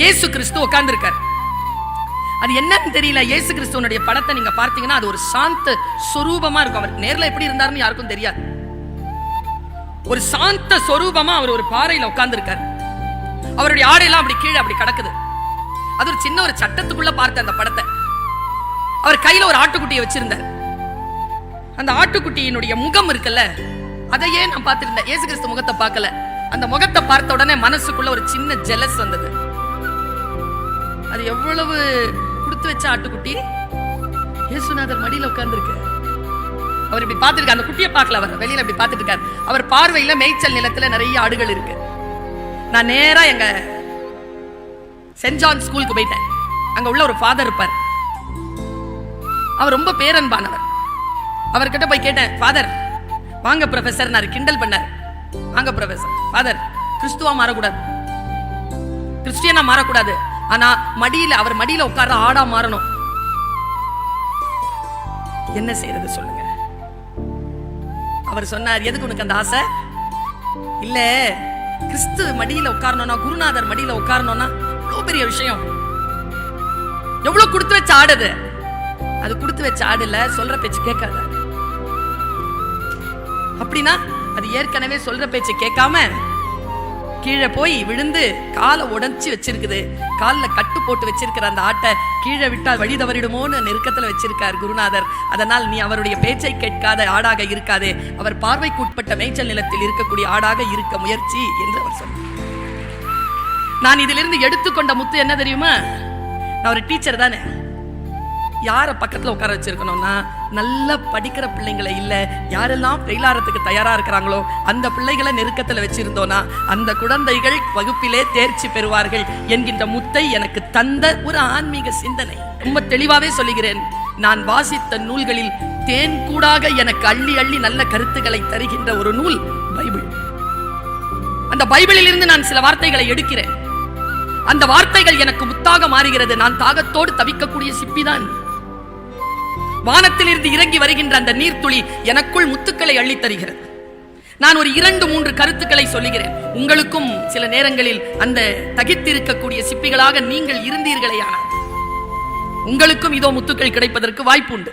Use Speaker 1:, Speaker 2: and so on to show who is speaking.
Speaker 1: இயேசு கிறிஸ்து உட்கார்ந்துருக்கார். அது என்னன்னு தெரியல. இயேசு கிறிஸ்துவனுடைய படத்தை நீங்க பார்த்தீங்கன்னா அது ஒரு சாந்த சொரூபமா இருக்கும். அவர் நேர்ல எப்படி இருந்தாருன்னு யாருக்கும் தெரியாது. ஒரு சாந்த சொரூபமா அவர் ஒரு பாறையில உட்கார்ந்துருக்கார். அவருடைய ஆடையெல்லாம் அப்படி கீழே அப்படி கிடக்குது. அது ஒரு சின்ன ஒரு சட்டத்துக்குள்ள பார்த்த அந்த படத்தை. அவர் கையில ஒரு ஆட்டுக்குட்டியை வச்சிருந்தார். அந்த ஆட்டுக்குட்டியினுடைய முகம் இருக்குல்ல அதையே நான் பார்த்திருந்தேன். இயேசு கிறிஸ்து முகத்தை பார்க்கல. அந்த முகத்தை பார்த்த உடனே மனசுக்குள்ள ஒரு சின்ன ஜெலஸ் வந்தது. அது எவ்வளவு கொடுத்து வச்ச ஆட்டுக்குட்டி? இயேசுநாதர் மடியில் உட்கார்ந்துருக்கு. அவர் இப்படி பார்த்திருக்காரு அந்த குட்டியை பார்க்கல அவர். வெளியில இப்படி பார்த்துட்டு இருக்காரு அவர் பார்வையில் மேய்ச்சல் நிலத்துல நிறைய ஆடுகள் இருக்கு. நான் நேரா எங்க சென்ட் ஜான் ஸ்கூலுக்கு போயிட்டேன். அங்க உள்ள ஒரு ஃபாதர் இருப்பார். அவர் ரொம்ப பேரன்பானவர். அவர்கிட்ட போய் கேட்டேன் ஃபாதர் வாங்க ப்ரொஃபஸர் நான் கிண்டல் பண்ணார். வாங்க ப்ரொஃபசர் ஃபாதர் கிறிஸ்துவா மாறக்கூடாது. கிறிஸ்டியனா மாறக்கூடாது. ஆனா மடியில அவர் மடியில உட்கார ஆடா மாறணும். என்ன செய்யறது சொல்லுங்க. அவர் சொன்னார் எதுக்கு உனக்கு அந்த ஆசை? இல்ல கிறிஸ்து மடியில உட்காரணும்னா குருநாதர் மடியில உட்காரணும்னா எவ்வளவு பெரிய விஷயம். எவ்வளவு கொடுத்து வச்ச ஆடுது அது? கொடுத்து வச்ச ஆடுல சொல்ற பேச்சு கேட்காத. அப்படின்னா அது ஏற்கனவே சொல்ற பேச்சு கேட்காம கீழே போய் விழுந்து காலை உடைச்சி வச்சிருக்குது. காலில் கட்டு போட்டு வச்சிருக்கிற அந்த ஆட்டை கீழே விட்டால் வழி தவறிடுமோன்னு நெருக்கத்தில் வச்சிருக்கார் குருநாதர். அதனால் நீ அவருடைய பேச்சை கேட்காத ஆடாக இருக்காதே. அவர் பார்வைக்கு உட்பட்ட மேய்ச்சல் நிலத்தில் இருக்கக்கூடிய ஆடாக இருக்க முயற்சி என்று அவர் சொன்னார். நான் இதிலிருந்து எடுத்துக்கொண்ட முத்து என்ன தெரியுமா? நான் ஒரு டீச்சர் தானே. யாரை பக்கத்தில் உட்கார வச்சிருக்கணும்னா நல்லா படிக்கிற பிள்ளைங்களை இல்லை யாரெல்லாம் ஃபெயிலாகிறதுக்கு தயாராக இருக்கிறாங்களோ அந்த பிள்ளைகளை நெருக்கத்தில் வச்சுருந்தோன்னா அந்த குழந்தைகள் வகுப்பிலே தேர்ச்சி பெறுவார்கள் என்கின்ற முத்தை எனக்கு தந்த ஒரு ஆன்மீக சிந்தனை. ரொம்ப தெளிவாகவே சொல்லுகிறேன். நான் வாசித்த நூல்களில் தேன் கூடாக எனக்கு அள்ளி அள்ளி நல்ல கருத்துக்களை தருகின்ற ஒரு நூல் பைபிள். அந்த பைபிளில் இருந்து நான் சில வார்த்தைகளை எடுக்கிறேன். அந்த வார்த்தைகள் எனக்கு முத்தாக மாறுகிறது. நான் தாகத்தோடு தவிக்கக்கூடிய சிப்பிதான். வானத்திலிருந்து இறங்கி வருகின்ற அந்த நீர்த்துளி எனக்குள் முத்துக்களை அள்ளித் தருகிறது நான் ஒரு இரண்டு மூன்று கருத்துக்களை சொல்லுகிறேன். உங்களுக்கும் சில நேரங்களில் அந்த தகித்திருக்கக்கூடிய சிப்பிகளாக நீங்கள் இருந்தீர்களேயானால் உங்களுக்கும் இதோ முத்துக்கள் கிடைப்பதற்கு வாய்ப்பு உண்டு